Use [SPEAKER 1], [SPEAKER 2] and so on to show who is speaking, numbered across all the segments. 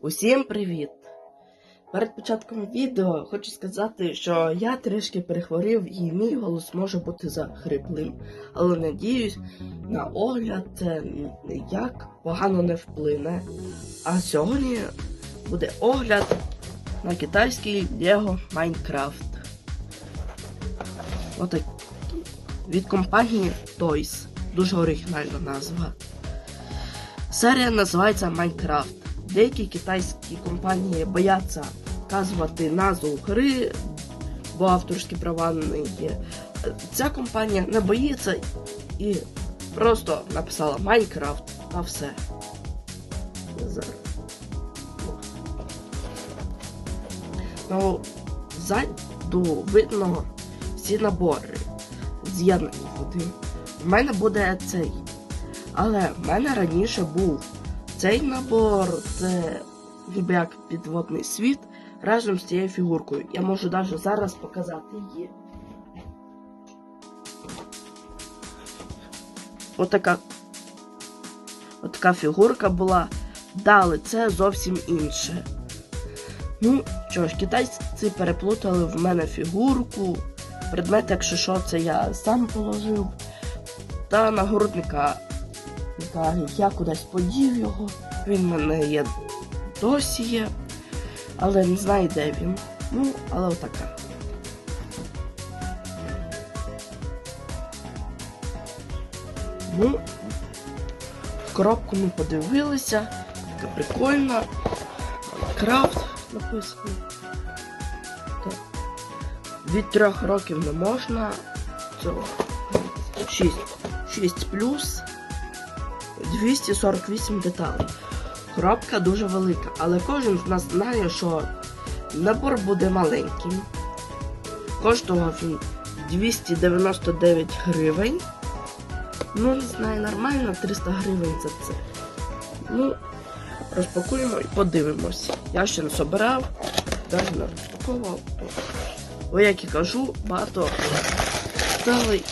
[SPEAKER 1] Усім привіт! Перед початком відео хочу сказати, що я трішки перехворів і мій голос може бути захриплим, але надіюсь, на огляд це ніяк погано не вплине. А сьогодні буде огляд на китайський Lego Minecraft. Отак. Від компанії Toys. Дуже оригінальна назва. Серія називається Minecraft. Деякі китайські компанії бояться вказувати назву гри, бо авторські права не є. Ця компанія не боїться і просто написала Minecraft та все. Ну, ззаду видно всі набори з'єднані в один. У мене буде цей. Але в мене раніше був цей набор, це ніби підводний світ разом з цією фігуркою. Я можу навіть зараз показати її. Отака. Отака фігурка була. Дали це зовсім інше. Ну, що ж, китайці переплутали в мене фігурку. Предмет, якщо що, це я сам положив. Та нагородника Каже, я кудись подів його. Він мене є досі є, але не знаю, де він. Ну, але отака. Ну, в коробку ми подивилися. Така прикольна. Крафт написано. Від трьох років не можна. Цього. 6. 6 плюс. 248 деталей. Коробка дуже велика, але кожен з нас знає, що набор буде маленьким. Коштував він 299 гривень. Ну, не знаю, нормально 300 гривень за це. Ну, розпакуємо і подивимось. Я ще не собирав, навіть не розпаковував. Бо, як і кажу, багато деталей.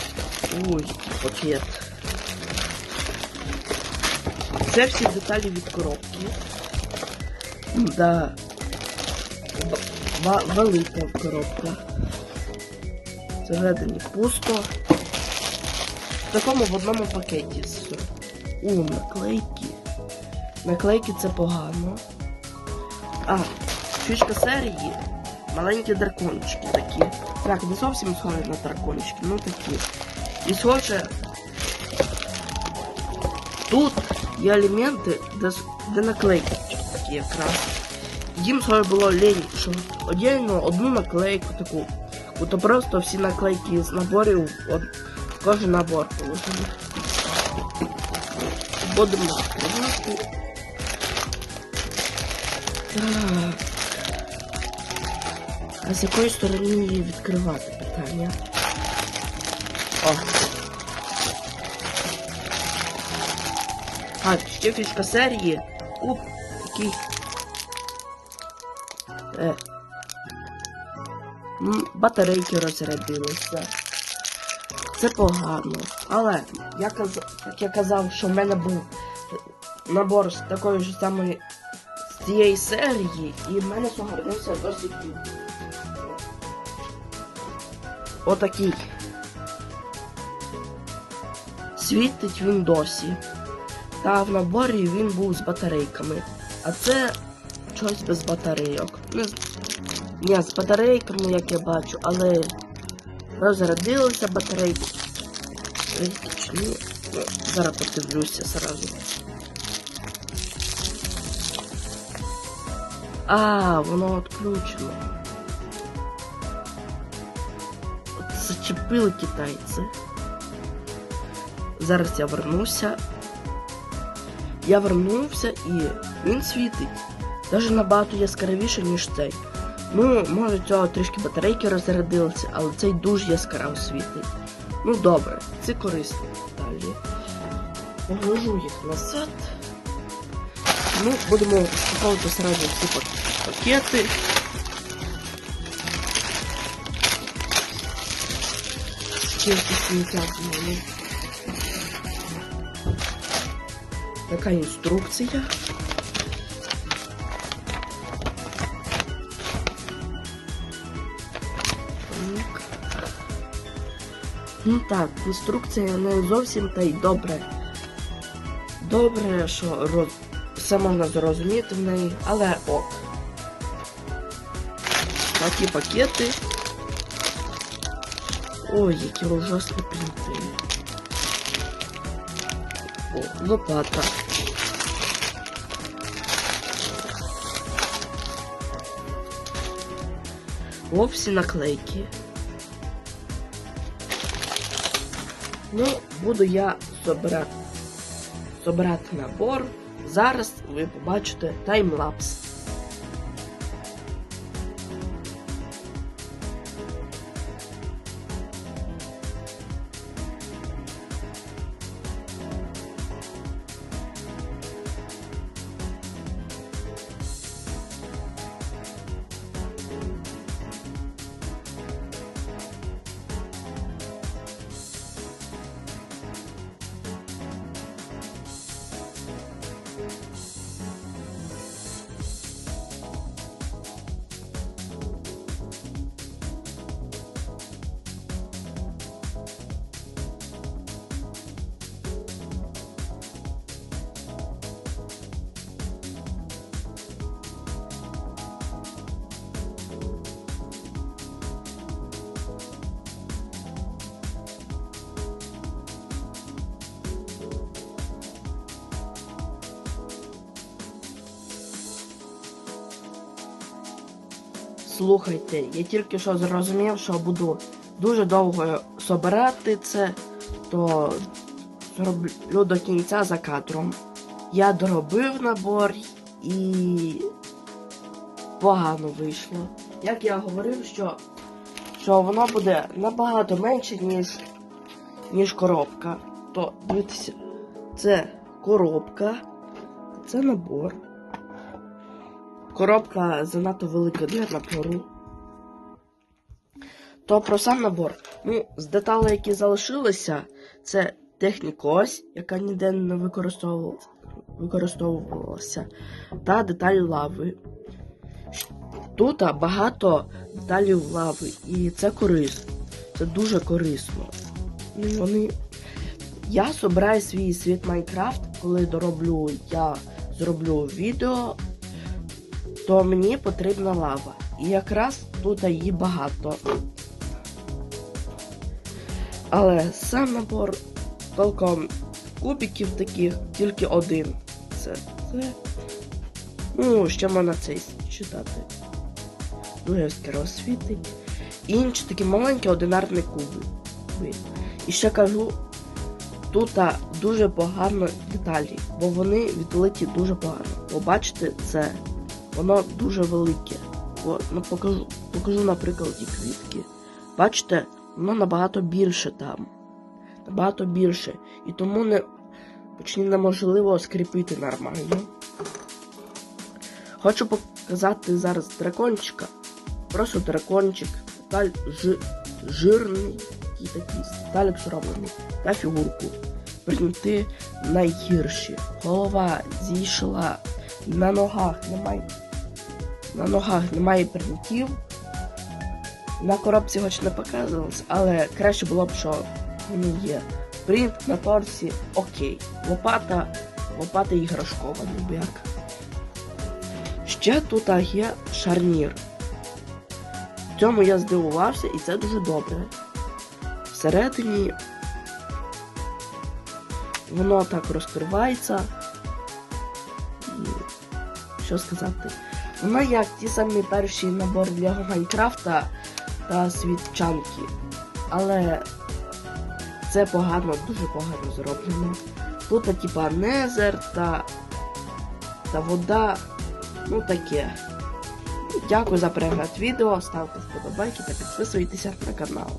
[SPEAKER 1] Ой, пакет. Це всі деталі від коробки. Да. Велика коробка. Всередині пусто. В такому в одному пакеті все. У, наклейки. Наклейки це погано. А, фішка серії. Маленькі дракончики такі. Так, не зовсім схожі на дракончики, ну такі. І схоже. Тут є елементи, де, с- наклейки такі якраз. Їм своє було лень, що одягну одну наклейку таку. То просто всі наклейки з наборів от, кожен набор положили. Будемо відкривати. Так. А з якої сторони її відкривати питання? О. А, ще фішка серії. Оп, такий. Е. Батарейки розрядилися. Це погано. Але я каз... як я казав, що в мене був набор з такої ж самої з цієї серії, і в мене согорнився досить. Отакий. Світить він досі. Та в наборі він був з батарейками. А це щось без батарейок. Не. Ні, з батарейками, як я бачу, але розрядилися батарейки. Ну, Зараз подивлюся зразу. А, воно відключено. Зачепили китайці. Зараз я вернуся. Я вернувся і він світить. Даже набагато яскравіше, ніж цей. Ну, може цього трішки батарейки розрядилися, але цей дуже яскраво світить. Ну добре, це корисно. Далі. Положу їх назад. Ну, будемо розпаковувати сразу всі пакети. Тільки сміття з мене. така інструкція. Так. Ну так, інструкція не зовсім та й добре. Добре, що роз... все можна зрозуміти в неї, але ок. Такі пакети. Ой, які ужасні плінти. Лопата. Вовсе наклейки. Ну, буду я собирати, собрати набор. Зараз ви побачите таймлапс. Слухайте, я тільки що зрозумів, що буду дуже довго собирати це, то зроблю до кінця за кадром. Я доробив набор і погано вийшло. Як я говорив, що, що воно буде набагато менше, ніж, ніж коробка. То дивіться, це коробка, це набор. Коробка занадто велика для набору. То про сам набор. Ну, з деталей, які залишилися, це технікось, яка ніде не використовувалася, використовувалася та деталі лави. Тут багато деталів лави, і це корисно. Це дуже корисно. Ну, Вони... Я собираю свій світ Майнкрафт, коли дороблю, я зроблю відео то мені потрібна лава. І якраз тут її багато. Але сам набор толком кубиків таких тільки один. Це це. Ну, ще можна цей читати. Дуже яскраво світить. Інші такі маленькі одинарні куби. І ще кажу, тут дуже погано деталі, бо вони відлиті дуже погано. Побачите, це воно дуже велике. О, ну, покажу, покажу на прикладі квітки. Бачите, воно набагато більше там. Набагато більше. І тому не почти неможливо скріпити нормально. Хочу показати зараз дракончика. Просто дракончик. Деталь жи, жирний і такий деталік зроблений. Та фігурку. Принти найгірші. Голова зійшла. На ногах немає. На ногах немає принтів. На коробці хоч не показувалось, але краще було б, що вони є. Принт на торсі окей. Лопата, лопата іграшкова, ніби як. Ще тут є шарнір. В цьому я здивувався і це дуже добре. Всередині воно так розкривається. Що сказати? Воно як ті самі перші набори для Майнкрафта та світчанки. Але це погано, дуже погано зроблено. Тут, типа, незер та, та вода. Ну таке. Дякую за перегляд відео, ставте вподобайки та підписуйтеся на канал.